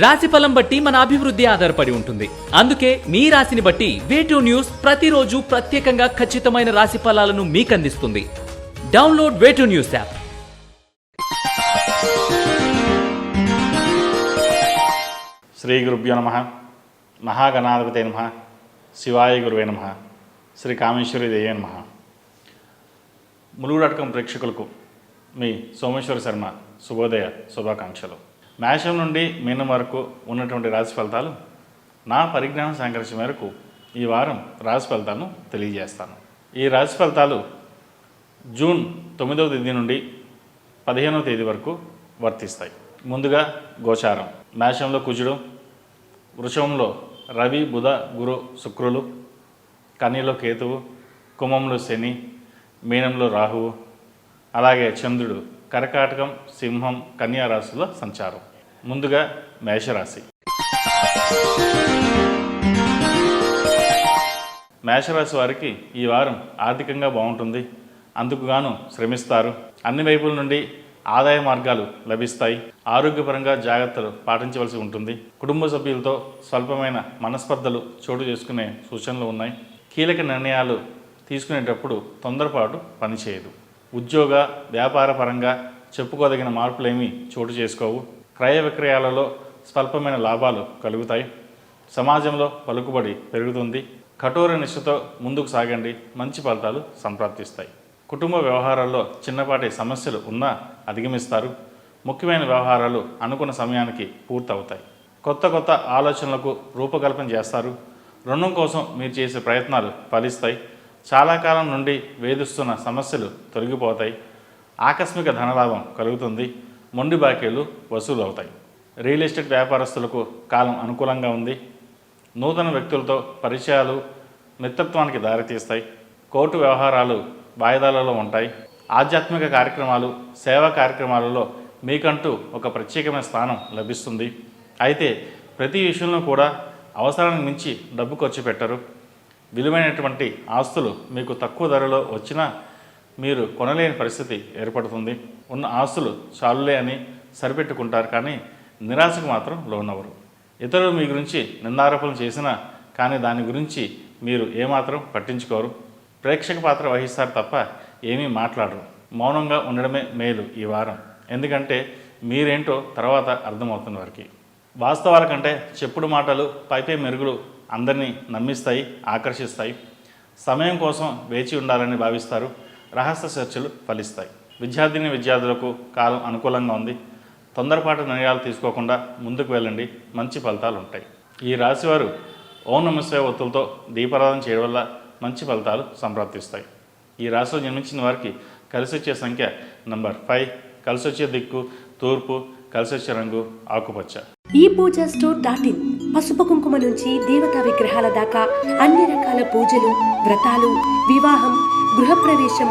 రాశి ఫలం బట్టి మన అభివృద్ధి ఆధారపడి ఉంటుంది. అందుకే మీ రాశిని బట్టి వేటూ న్యూస్ ప్రతిరోజు ప్రత్యేకంగా ఖచ్చితమైన రాశి ఫలాలను మీకు అందిస్తుంది download way two news app Shri గురుభ్యో నమ. మహాగణాధిపతి నమ. శివాయ గురువే నమ. శ్రీ కామేశ్వరి దేవే నమ. ములుగుడటకం ప్రేక్షకులకు మీ సోమేశ్వర శర్మ శుభోదయ శుభాకాంక్షలు. మేషం నుండి మీనం వరకు ఉన్నటువంటి రాశి ఫలితాలు నా పరిజ్ఞానం సేకరించిన మేరకు ఈ వారం రాశి ఫలితాలను తెలియజేస్తాను. ఈ రాశి ఫలితాలు జూన్ తొమ్మిదవ తేదీ నుండి పదిహేనవ తేదీ వరకు వర్తిస్తాయి. ముందుగా గోచారం. మేషంలో కుజుడు వృషంలో రవి బుధ గురు శుక్రులు కన్నీలో కేతువు కుంభంలో శని మీనంలో రాహువు అలాగే చంద్రుడు కర్కాటకం సింహం కన్యా రాశుల సంచారం. ముందుగా మేషరాశి. మేషరాశి వారికి ఈ వారం ఆర్థికంగా బాగుంటుంది. అందుకుగాను శ్రమిస్తారు. అన్ని వైపుల నుండి ఆదాయ మార్గాలు లభిస్తాయి. ఆరోగ్యపరంగా జాగ్రత్తలు పాటించవలసి ఉంటుంది. కుటుంబ సభ్యులతో స్వల్పమైన మనస్పర్ధలు చోటు చేసుకునే సూచనలు ఉన్నాయి. కీలక నిర్ణయాలు తీసుకునేటప్పుడు తొందరపాటు పనిచేయదు. ఉద్యోగ వ్యాపార పరంగా చెప్పుకోదగిన మార్పులేమీ చోటు చేసుకోవు. క్రయ విక్రయాలలో స్వల్పమైన లాభాలు కలుగుతాయి. సమాజంలో పలుకుబడి పెరుగుతుంది. కఠోర నిష్ఠతో ముందుకు సాగండి. మంచి ఫలితాలు సంప్రాప్తిస్తాయి. కుటుంబ వ్యవహారాల్లో చిన్నపాటి సమస్యలు ఉన్నా అధిగమిస్తారు. ముఖ్యమైన వ్యవహారాలు అనుకున్న సమయానికి పూర్తవుతాయి. కొత్త కొత్త ఆలోచనలకు రూపకల్పన చేస్తారు. రుణం కోసం మీరు చేసే ప్రయత్నాలు ఫలిస్తాయి. చాలా కాలం నుండి వేధిస్తున్న సమస్యలు తొలగిపోతాయి. ఆకస్మిక ధనలాభం కలుగుతుంది. మొండి బాకీలు వసూలు అవుతాయి రియల్ ఎస్టేట్ వ్యాపారస్తులకు కాలం అనుకూలంగా ఉంది. నూతన వ్యక్తులతో పరిచయాలు మిత్రత్వానికి దారితీస్తాయి. కోర్టు వ్యవహారాలు వాయిదాలలో ఉంటాయి. ఆధ్యాత్మిక కార్యక్రమాలు సేవా కార్యక్రమాలలో మీకంటూ ఒక ప్రత్యేకమైన స్థానం లభిస్తుంది. అయితే ప్రతి విషయంలో కూడా అవసరానికి మించి డబ్బు ఖర్చు పెట్టరు. విలువైనటువంటి ఆస్తులు మీకు తక్కువ ధరలో వచ్చినా మీరు కొనలేని పరిస్థితి ఏర్పడుతుంది. ఉన్న ఆస్తులు చాలులే అని సరిపెట్టుకుంటారు కానీ నిరాశకు మాత్రం లోనవరు ఇతరులు మీ గురించి నిందారోపణలు చేసినా కానీ దాని గురించి మీరు ఏమాత్రం పట్టించుకోరు. ప్రేక్షక పాత్ర వహిస్తారు తప్ప ఏమీ మాట్లాడరు. మౌనంగా ఉండడమే మేలు ఈ వారం. ఎందుకంటే మీరేంటో తర్వాత అర్థమవుతుంది వారికి. వాస్తవాల కంటే చెప్పుడు మాటలు పైపే మెరుగులు అందరినీ నమ్మిస్తాయి ఆకర్షిస్తాయి. సమయం కోసం వేచి ఉండాలని భావిస్తారు. రహస్య చర్చలు ఫలిస్తాయి. విద్యార్థిని విద్యార్థులకు కాలం అనుకూలంగా ఉంది. తొందరపాటు నిర్ణయాలు తీసుకోకుండా ముందుకు వెళ్ళండి. మంచి ఫలితాలు ఉంటాయి. ఈ రాశివారు ఓం నమస్వే ఒత్తులతో దీపారాధన చేయడం వల్ల మంచి ఫలితాలు సంప్రాప్తిస్తాయి. ఈ రాశిలో జన్మించిన వారికి కలిసి వచ్చే సంఖ్య నంబర్ ఫైవ్ కలిసి వచ్చే దిక్కు తూర్పు కలిసి వచ్చే రంగు ఆకుపచ్చ. ఈ పూజ స్టోర్ డాట్ ఇన్ పసుపు కుంకుమ నుంచి దేవతా విగ్రహాల దాకా అన్ని రకాల పూజలు వ్రతాలు వివాహం గృహప్రవేశం